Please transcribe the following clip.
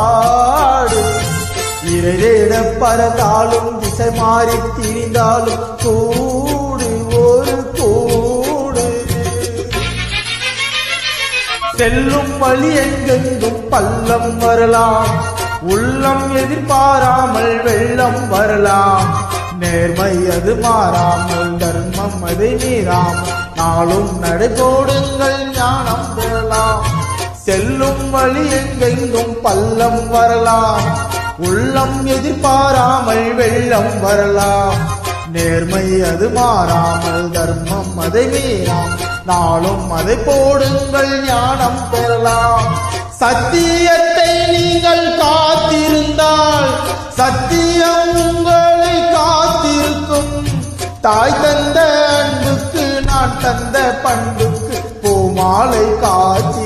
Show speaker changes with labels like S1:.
S1: பாடு. இறையிட பறந்தாலும் திசை மாறி திரிந்தாலும் கூடு ஒரு கூடு. செல்லும் வழி எங்கெங்கும் பள்ளம் வரலாம். உள்ளம் எதிர்பாராமல் வெள்ளம் வரலாம். நேர்மை அது மாறாமல் தர்மம் அதை மீறாமல் நாளும் நடை போடுங்கள். செல்லும் வழி எங்கெங்கும் பள்ளம் வரலாம். உள்ளம் எதிர்பாராமல் வெள்ளம் வரலாம். நேர்மை அது மாறாமல் தர்மம் அதை மீறாம். நாளும் அதை போடுங்கள் ஞானம் பெறலாம். சத்தியத்தை நீங்கள் காத்திருந்தால் சத்தியம் உங்களை காத்திருக்கும். தாய் தந்த அன்புக்கு நான் தந்த பண்புக்கு பூமாலை காத்தி